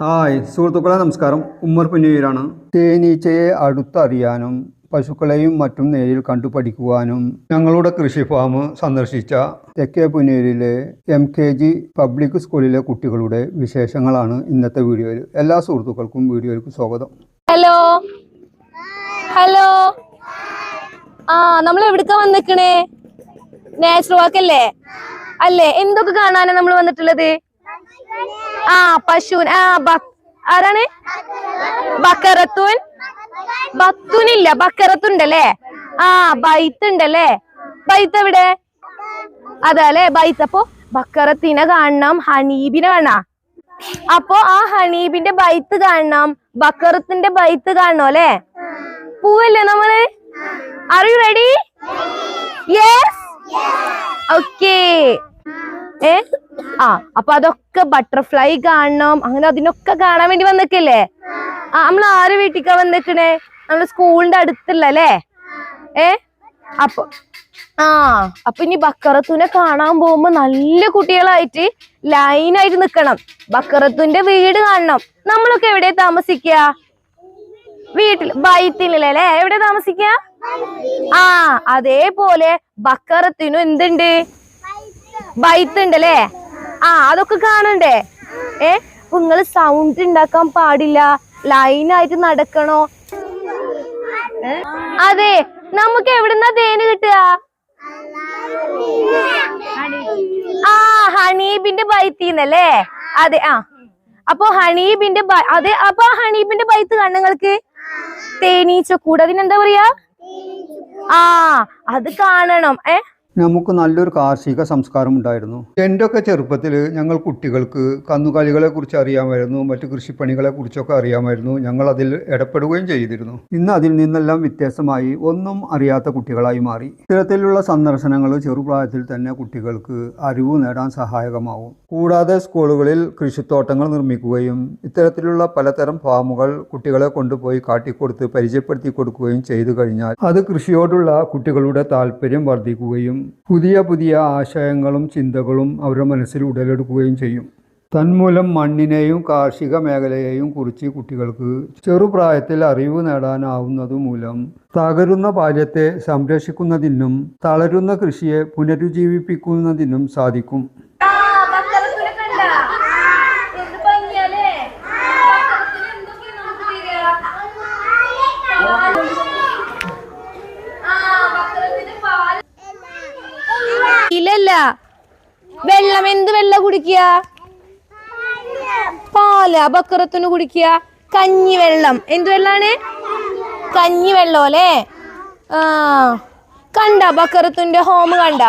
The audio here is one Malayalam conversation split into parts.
ഹായ് സുഹൃത്തുക്കളെ നമസ്കാരം. ഉമ്മർ പുന്നീരാണ് തേനീച്ചയെ അടുത്തറിയാനും പശുക്കളെയും മറ്റും നേരിൽ കണ്ടു പഠിക്കുവാനും ഞങ്ങളുടെ കൃഷി ഫാം സന്ദർശിച്ച തെക്കേ പുന്നയൂരിലെ എം കെ ജി പബ്ലിക് സ്കൂളിലെ കുട്ടികളുടെ വിശേഷങ്ങളാണ് ഇന്നത്തെ വീഡിയോയിൽ. എല്ലാ സുഹൃത്തുക്കൾക്കും വീഡിയോയിലേക്ക് സ്വാഗതം. ഹലോ. ഹലോ. ആ നമ്മൾ എവിടക്ക വന്നിക്കണേ? നാച്ചുറൽ വാക്ക് അല്ലേ? അല്ലേ? എന്തൊക്കെ കാണാനാണ് നമ്മൾ വന്നിട്ടുള്ളത്? ആ പശുവിൻ ആ ആരാണ്? ബക്കറത്തുൻ? ബത്തുനില്ല ബക്കറത്തുണ്ടല്ലേ? ആ ബൈത്ത് ഉണ്ടല്ലേ ബൈത്ത് എവിടെ? അതല്ലേ ബൈത്ത്. അപ്പൊ ബക്കറത്തിനെ കാണണം ഹനീബിനെ കാണാം അപ്പോ ആ ഹനീബിന്റെ ബൈത്ത് കാണണം ബക്കറത്തിന്റെ ബൈത്ത് കാണണം അല്ലേ? പോവല്ലേ നമ്മൾ? Are you ready yes okay ഏ? ആ അപ്പൊ അതൊക്കെ ബട്ടർഫ്ലൈ കാണണം. അങ്ങനെ അതിനൊക്കെ കാണാൻ വേണ്ടി വന്നിക്കല്ലേ ആ നമ്മൾ ആര് വീട്ടിക്കാ വന്നിക്കണേ? നമ്മൾ സ്കൂളിന്റെ അടുത്തുള്ള അല്ലേ? ഏ? അപ്പൊ ആ അപ്പൊ ഇനി ബക്കറത്തുനെ കാണാൻ പോകുമ്പോ നല്ല കുട്ടികളായിട്ട് ലൈനായിട്ട് നിക്കണം. ബക്കറത്തുന്റെ വീട് കാണണം. നമ്മളൊക്കെ എവിടെ താമസിക്കുക വീട്ടിൽ ബൈത്തിലല്ലേ എവിടെ താമസിക്ക? ആ അതേപോലെ ബക്കറത്തിനും എന്തുണ്ട്? ബൈത്ത് ഉണ്ട് ആ അതൊക്കെ കാണണ്ടേ? ഏ നിങ്ങൾ സൗണ്ട് ഉണ്ടാക്കാൻ പാടില്ല. ലൈൻ ആയിട്ട് നടക്കണോ? അതെ നമുക്ക് എവിടുന്നാ തേന് കിട്ടുക? ആ ഹണീബിന്റെ ബൈത്തിന്നല്ലേ? അതെ ആ. അപ്പൊ ഹണീബിന്റെ അതെ അപ്പൊ ഹണീബിന്റെ ബൈത്ത് കണ്ണുങ്ങൾക്ക് തേനീച്ച കൂടെ അതിനെന്താ പറയാ? ആ അത് കാണണം. ഏ? നമുക്ക് നല്ലൊരു കാർഷിക സംസ്കാരം ഉണ്ടായിരുന്നു. എന്റെ ഒക്കെ ചെറുപ്പത്തിൽ ഞങ്ങൾ കുട്ടികൾക്ക് കന്നുകാലികളെ കുറിച്ച് അറിയാമായിരുന്നു മറ്റു കൃഷിപ്പണികളെ കുറിച്ചൊക്കെ അറിയാമായിരുന്നു. ഞങ്ങൾ അതിൽ ഇടപെടുകയും ചെയ്തിരുന്നു. ഇന്ന് അതിൽ നിന്നെല്ലാം വ്യത്യാസമായി ഒന്നും അറിയാത്ത കുട്ടികളായി മാറി. ഇത്തരത്തിലുള്ള സന്ദർശനങ്ങൾ ചെറുപ്രായത്തിൽ തന്നെ കുട്ടികൾക്ക് അറിവ് നേടാൻ സഹായകമാവും. കൂടാതെ സ്കൂളുകളിൽ കൃഷിത്തോട്ടങ്ങൾ നിർമ്മിക്കുകയും ഇത്തരത്തിലുള്ള പലതരം ഫാമുകൾ കുട്ടികളെ കൊണ്ടുപോയി കാട്ടിക്കൊടുത്ത് പരിചയപ്പെടുത്തി കൊടുക്കുകയും ചെയ്തു കഴിഞ്ഞാൽ അത് കൃഷിയോടുള്ള കുട്ടികളുടെ താല്പര്യം വർദ്ധിക്കുകയും പുതിയ പുതിയ ആശയങ്ങളും ചിന്തകളും അവരുടെ മനസ്സിൽ ഉടലെടുക്കുകയും ചെയ്യും. തന്മൂലം മണ്ണിനെയും കാർഷിക മേഖലയെയും കുറിച്ച് കുട്ടികൾക്ക് ചെറുപ്രായത്തിൽ അറിവ് നേടാനാവുന്നതുമൂലം തകരുന്ന ബാല്യത്തെ സംരക്ഷിക്കുന്നതിനും തളരുന്ന കൃഷിയെ പുനരുജ്ജീവിപ്പിക്കുന്നതിനും സാധിക്കും. ഇല്ലല്ല വെള്ളം എന്ത് വെള്ളം കുടിക്കുക? പാൽ. അബക്കറത്തിന് കുടിക്കുക. കഞ്ഞി വെള്ളം. എന്ത് വെള്ളാണ്? കഞ്ഞി വെള്ളം അല്ലേ? ആ. കണ്ട ബക്കറത്തിന്റെ ഹോം കണ്ട.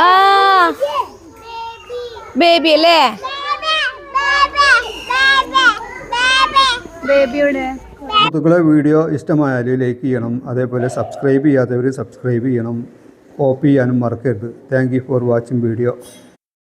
ആ. ബേബി അല്ലേ? ബേബിയുടെ. സുഹൃത്തുക്കളെ വീഡിയോ ഇഷ്ടമായാൽ ലൈക്ക് ചെയ്യണം. അതേപോലെ സബ്സ്ക്രൈബ് ചെയ്യാത്തവർ സബ്സ്ക്രൈബ് ചെയ്യണം. കോപ്പി ചെയ്യാനും മറക്കരുത്. Thank for watching video.